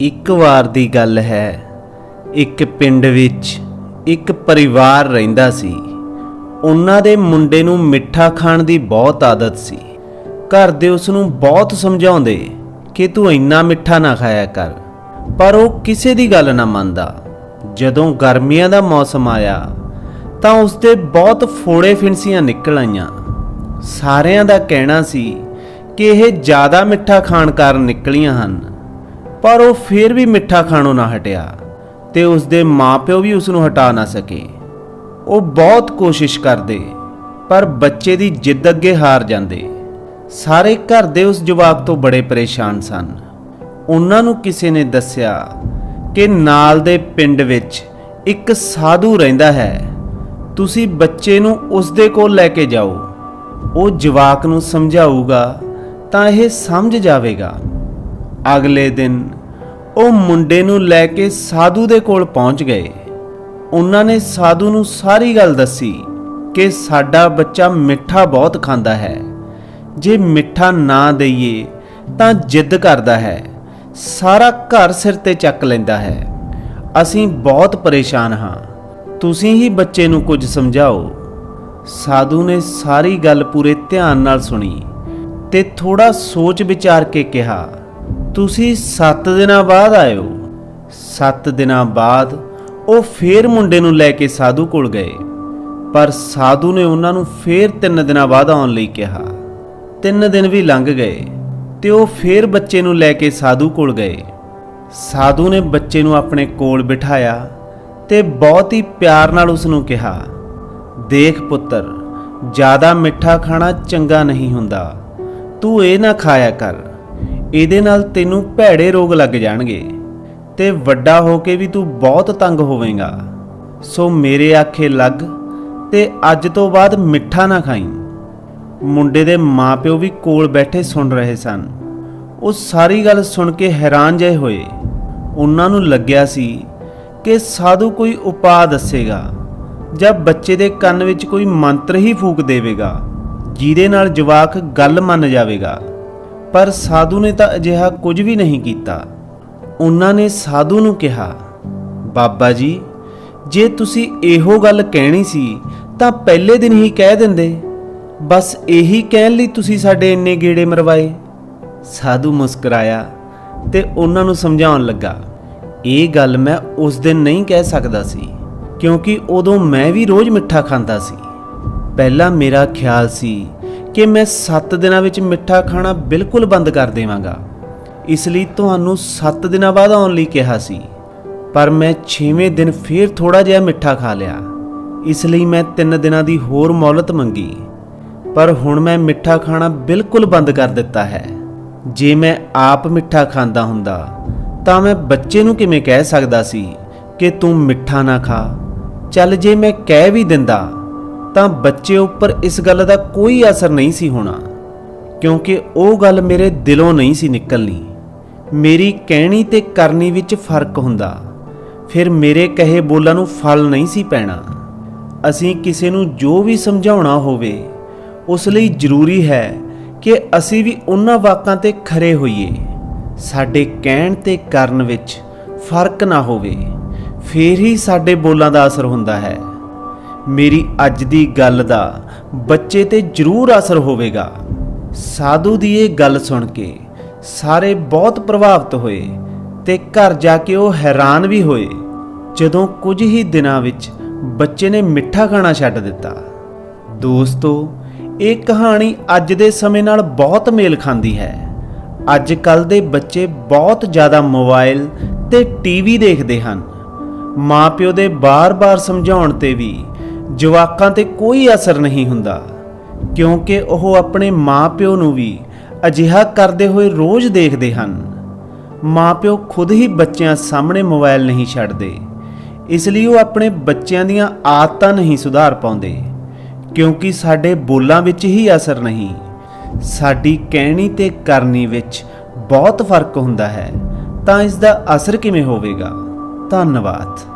ਇੱਕ ਵਾਰ ਦੀ ਗੱਲ ਹੈ। ਇੱਕ ਪਿੰਡ ਵਿੱਚ ਇੱਕ ਪਰਿਵਾਰ ਰਹਿੰਦਾ ਸੀ। ਉਹਨਾਂ ਦੇ ਮੁੰਡੇ ਨੂੰ ਮਿੱਠਾ ਖਾਣ ਦੀ ਬਹੁਤ ਆਦਤ ਸੀ। ਘਰ ਦੇ ਉਸ ਨੂੰ ਬਹੁਤ ਸਮਝਾਉਂਦੇ ਕਿ ਤੂੰ ਇੰਨਾ ਮਿੱਠਾ ਨਾ ਖਾਇਆ ਕਰ। ਪਰ ਉਹ ਕਿਸੇ ਦੀ ਗੱਲ ਨਾ ਮੰਨਦਾ। ਜਦੋਂ ਗਰਮੀਆਂ ਦਾ ਮੌਸਮ ਆਇਆ, ਤਾਂ ਉਸ ਦੇ ਬਹੁਤ ਫੋੜੇ ਫਿੰਸੀਆਂ ਨਿਕਲ ਆਈਆਂ। ਸਾਰਿਆਂ ਦਾ ਕਹਿਣਾ ਸੀ ਕਿ ਇਹ ਜ਼ਿਆਦਾ ਮਿੱਠਾ ਖਾਣ ਕਾਰਨ ਨਿਕਲੀਆਂ ਹਨ। ਪਰ ਉਹ ਫੇਰ ਵੀ ਮਿੱਠਾ ਖਾਣੋਂ ਨਾ ਹਟਿਆ ਤੇ ਉਸ ਦੇ ਮਾਪਿਓ ਵੀ ਉਸ ਨੂੰ ਹਟਾ ਨਾ ਸਕੇ। ਉਹ ਬਹੁਤ ਕੋਸ਼ਿਸ਼ ਕਰਦੇ, ਪਰ ਬੱਚੇ ਦੀ ਜਿੱਦ ਅੱਗੇ ਹਾਰ ਜਾਂਦੇ। ਸਾਰੇ ਘਰ ਦੇ ਉਸ ਜਵਾਬ ਤੋਂ ਬੜੇ ਪਰੇਸ਼ਾਨ ਸਨ। ਉਹਨਾਂ ਨੂੰ ਕਿਸੇ ਨੇ ਦੱਸਿਆ ਕਿ ਨਾਲ ਦੇ ਪਿੰਡ ਵਿੱਚ ਇੱਕ ਸਾਧੂ ਰਹਿੰਦਾ ਹੈ। ਤੁਸੀਂ ਬੱਚੇ ਨੂੰ ਉਸ ਦੇ ਕੋਲ ਲੈ ਕੇ ਜਾਓ। ਉਹ ਜਵਾਕ ਨੂੰ ਸਮਝਾਊਗਾ ਤਾਂ ਇਹ ਸਮਝ ਜਾਵੇਗਾ। ਅਗਲੇ ਦਿਨ ਉਹ ਮੁੰਡੇ ਨੂੰ ਲੈ ਕੇ ਸਾਧੂ ਦੇ ਕੋਲ ਪਹੁੰਚ ਗਏ। ਉਹਨਾਂ ਨੇ ਸਾਧੂ ਨੂੰ ਸਾਰੀ ਗੱਲ ਦੱਸੀ ਕਿ ਸਾਡਾ ਬੱਚਾ ਮਿੱਠਾ ਬਹੁਤ ਖਾਂਦਾ ਹੈ। ਜੇ ਮਿੱਠਾ ਨਾ ਦਈਏ ਤਾਂ ਜਿੱਦ ਕਰਦਾ ਹੈ। ਸਾਰਾ ਘਰ ਸਿਰ ਤੇ ਚੱਕ ਲੈਂਦਾ ਹੈ। ਅਸੀਂ ਬਹੁਤ ਪਰੇਸ਼ਾਨ ਹਾਂ। ਤੁਸੀਂ ਹੀ ਬੱਚੇ ਨੂੰ ਕੁਝ ਸਮਝਾਓ। ਸਾਧੂ ਨੇ ਸਾਰੀ ਗੱਲ ਪੂਰੇ ਧਿਆਨ ਨਾਲ ਸੁਣੀ ਤੇ ਥੋੜਾ ਸੋਚ ਵਿਚਾਰ ਕੇ ਕਿਹਾ ਤੁਸੀਂ 7 ਦਿਨਾਂ ਬਾਅਦ ਆਇਓ। 7 ਦਿਨਾਂ ਬਾਅਦ ਉਹ ਫੇਰ ਮੁੰਡੇ ਨੂੰ ਲੈ ਕੇ ਸਾਧੂ ਕੋਲ ਗਏ। ਪਰ ਸਾਧੂ ਨੇ ਉਹਨਾਂ ਨੂੰ ਫੇਰ 3 ਦਿਨਾਂ ਬਾਅਦ ਆਉਣ ਲਈ ਕਿਹਾ। 3 ਦਿਨ ਵੀ ਲੰਘ ਗਏ ਤੇ ਉਹ ਫੇਰ ਬੱਚੇ ਨੂੰ ਲੈ ਕੇ ਸਾਧੂ ਕੋਲ ਗਏ। ਸਾਧੂ ਨੇ ਬੱਚੇ ਨੂੰ ਆਪਣੇ ਕੋਲ ਬਿਠਾਇਆ ਤੇ ਬਹੁਤ ਹੀ ਪਿਆਰ ਨਾਲ ਉਸ ਨੂੰ ਕਿਹਾ, ਦੇਖ ਪੁੱਤਰ, ਜ਼ਿਆਦਾ ਮਿੱਠਾ ਖਾਣਾ ਚੰਗਾ ਨਹੀਂ ਹੁੰਦਾ। ਤੂੰ ਇਹ ਨਾ ਖਾਇਆ ਕਰ। ਇਹਦੇ ਨਾਲ ਤੈਨੂੰ ਭੈੜੇ ਰੋਗ ਲੱਗ ਜਾਣਗੇ ਤੇ ਵੱਡਾ ਹੋ ਕੇ ਵੀ ਤੂੰ ਬਹੁਤ ਤੰਗ ਹੋਵੇਂਗਾ। ਸੋ ਮੇਰੇ ਆਖੇ ਲੱਗ ਤੇ ਅੱਜ ਤੋਂ ਬਾਅਦ ਮਿੱਠਾ ਨਾ ਖਾਈ। ਮੁੰਡੇ ਦੇ ਮਾਪਿਓ ਵੀ ਕੋਲ ਬੈਠੇ ਸੁਣ ਰਹੇ ਸਨ। ਉਹ ਸਾਰੀ ਗੱਲ ਸੁਣ ਕੇ ਹੈਰਾਨ ਜਿਹੇ ਹੋਏ। ਉਹਨਾਂ ਨੂੰ ਲੱਗਿਆ ਸੀ ਕਿ ਸਾਧੂ ਕੋਈ ਉਪਾਅ ਦੱਸੇਗਾ ਜਾਂ ਬੱਚੇ ਦੇ ਕੰਨ ਵਿੱਚ ਕੋਈ ਮੰਤਰ ਹੀ ਫੂਕ ਦੇਵੇਗਾ, ਜਿਹਦੇ ਨਾਲ ਜਵਾਕ ਗੱਲ ਮੰਨ ਜਾਵੇਗਾ। ਪਰ ਸਾਧੂ ਨੇ ਤਾਂ ਅਜਿਹਾ ਕੁਝ ਵੀ ਨਹੀਂ ਕੀਤਾ। ਉਹਨਾਂ ਨੇ ਸਾਧੂ ਨੂੰ ਕਿਹਾ, ਬਾਬਾ ਜੀ, ਜੇ ਤੁਸੀਂ ਇਹੋ ਗੱਲ ਕਹਿਣੀ ਸੀ, ਤਾਂ ਪਹਿਲੇ ਦਿਨ ਹੀ ਕਹਿ ਦਿੰਦੇ। ਬਸ ਇਹੀ ਕਹਿਣ ਲਈ ਤੁਸੀਂ ਸਾਡੇ ਇੰਨੇ ਗੇੜੇ ਮਰਵਾਏ। ਸਾਧੂ ਮੁਸਕਰਾਇਆ ਤੇ ਉਹਨਾਂ ਨੂੰ ਸਮਝਾਉਣ ਲੱਗਾ, ਇਹ ਗੱਲ ਮੈਂ ਉਸ ਦਿਨ ਨਹੀਂ ਕਹਿ ਸਕਦਾ ਸੀ, ਕਿਉਂਕਿ ਉਦੋਂ ਮੈਂ ਵੀ ਰੋਜ਼ ਮਿੱਠਾ ਖਾਂਦਾ ਸੀ। ਪਹਿਲਾਂ ਮੇਰਾ ਖਿਆਲ ਸੀ ਕਿ ਮੈਂ 7 ਦਿਨਾਂ ਵਿੱਚ ਮਿੱਠਾ ਖਾਣਾ ਬਿਲਕੁਲ ਬੰਦ ਕਰ ਦੇਵਾਂਗਾ। ਇਸ ਲਈ ਤੁਹਾਨੂੰ 7 ਦਿਨਾਂ ਬਾਅਦ ਆਉਣ ਲਈ ਕਿਹਾ ਸੀ। ਪਰ ਮੈਂ 6ਵੇਂ ਦਿਨ ਫੇਰ ਥੋੜਾ ਜਿਹਾ ਮਿੱਠਾ ਖਾ ਲਿਆ। ਇਸ ਲਈ ਮੈਂ 3 ਦਿਨਾਂ ਦੀ ਹੋਰ ਮੌਲਤ ਮੰਗੀ। ਪਰ ਹੁਣ ਮੈਂ ਮਿੱਠਾ ਖਾਣਾ ਬਿਲਕੁਲ ਬੰਦ ਕਰ ਦਿੱਤਾ ਹੈ। ਜੇ ਮੈਂ ਆਪ ਮਿੱਠਾ ਖਾਂਦਾ ਹੁੰਦਾ, ਤਾਂ ਮੈਂ ਬੱਚੇ ਨੂੰ ਕਿਵੇਂ ਕਹਿ ਸਕਦਾ ਸੀ ਕਿ ਤੂੰ ਮਿੱਠਾ ਨਾ ਖਾ? ਚੱਲ ਜੇ ਮੈਂ ਕਹਿ ਵੀ ਦਿੰਦਾ ਤਾਂ ਬੱਚੇ ਉੱਪਰ ਇਸ ਗੱਲ ਦਾ ਕੋਈ ਅਸਰ ਨਹੀਂ ਸੀ ਹੋਣਾ, ਕਿਉਂਕਿ ਉਹ ਗੱਲ ਮੇਰੇ ਦਿਲੋਂ ਨਹੀਂ ਸੀ ਨਿਕਲਣੀ। ਮੇਰੀ ਕਹਿਣੀ ਤੇ ਕਰਨੀ ਵਿੱਚ ਫ਼ਰਕ ਹੁੰਦਾ, ਫਿਰ ਮੇਰੇ ਕਹੇ ਬੋਲਾਂ ਨੂੰ ਫਲ ਨਹੀਂ ਸੀ ਪੈਣਾ। ਅਸੀਂ ਕਿਸੇ ਨੂੰ ਜੋ ਵੀ ਸਮਝਾਉਣਾ ਹੋਵੇ, ਉਸ ਲਈ ਜ਼ਰੂਰੀ ਹੈ ਕਿ ਅਸੀਂ ਵੀ ਉਹਨਾਂ ਵਾਕਾਂ ਤੇ ਖਰੇ ਹੋਈਏ। ਸਾਡੇ ਕਹਿਣ ਤੇ ਕਰਨ ਵਿੱਚ ਫ਼ਰਕ ਨਾ ਹੋਵੇ, ਫੇਰ ਹੀ ਸਾਡੇ ਬੋਲਾਂ ਦਾ ਅਸਰ ਹੁੰਦਾ ਹੈ। ਮੇਰੀ ਅੱਜ ਦੀ ਗੱਲ ਦਾ ਬੱਚੇ ਤੇ ਜ਼ਰੂਰ ਅਸਰ ਹੋਵੇਗਾ। ਸਾਧੂ ਦੀ ਇਹ ਗੱਲ ਸੁਣ ਕੇ ਸਾਰੇ ਬਹੁਤ ਪ੍ਰਭਾਵਿਤ ਹੋਏ ਤੇ ਘਰ ਜਾ ਕੇ ਉਹ ਹੈਰਾਨ ਵੀ ਹੋਏ। ਜਦੋਂ ਕੁਝ ਹੀ ਦਿਨਾਂ ਵਿੱਚ ਬੱਚੇ ਨੇ ਮਿੱਠਾ ਖਾਣਾ ਛੱਡ ਦਿੱਤਾ। ਦੋਸਤੋ, ਇਹ ਕਹਾਣੀ ਅੱਜ ਦੇ ਸਮੇਂ ਨਾਲ ਬਹੁਤ ਮੇਲ ਖਾਂਦੀ ਹੈ। ਅੱਜ ਕੱਲ ਦੇ ਬੱਚੇ ਬਹੁਤ ਜ਼ਿਆਦਾ ਮੋਬਾਈਲ ਤੇ ਟੀਵੀ ਦੇਖਦੇ ਹਨ। ਮਾਪਿਓ ਦੇ ਬਾਰ-ਬਾਰ ਸਮਝਾਉਣ ਤੇ ਵੀ ਜਵਾਕਾਂ ਤੇ ਕੋਈ ਅਸਰ ਨਹੀਂ ਹੁੰਦਾ, ਕਿਉਂਕਿ ਉਹ ਆਪਣੇ ਮਾਪਿਓ ਨੂੰ ਵੀ ਅਜਿਹਾ ਕਰਦੇ ਹੋਏ ਰੋਜ਼ ਦੇਖਦੇ ਹਨ। ਮਾਪਿਓ ਖੁਦ ਹੀ ਬੱਚਿਆਂ ਸਾਹਮਣੇ ਮੋਬਾਈਲ ਨਹੀਂ ਛੱਡਦੇ, ਇਸ ਲਈ ਉਹ ਆਪਣੇ ਬੱਚਿਆਂ ਦੀਆਂ ਆਦਤਾਂ ਨਹੀਂ ਸੁਧਾਰ ਪਾਉਂਦੇ, ਕਿਉਂਕਿ ਸਾਡੇ ਬੋਲਾਂ ਵਿੱਚ ਹੀ ਅਸਰ ਨਹੀਂ, ਸਾਡੀ ਕਹਿਣੀ ਤੇ ਕਰਨੀ ਵਿੱਚ ਬਹੁਤ ਫ਼ਰਕ ਹੁੰਦਾ ਹੈ। ਤਾਂ ਇਸ ਦਾ ਅਸਰ ਕਿਵੇਂ ਹੋਵੇਗਾ? ਧੰਨਵਾਦ।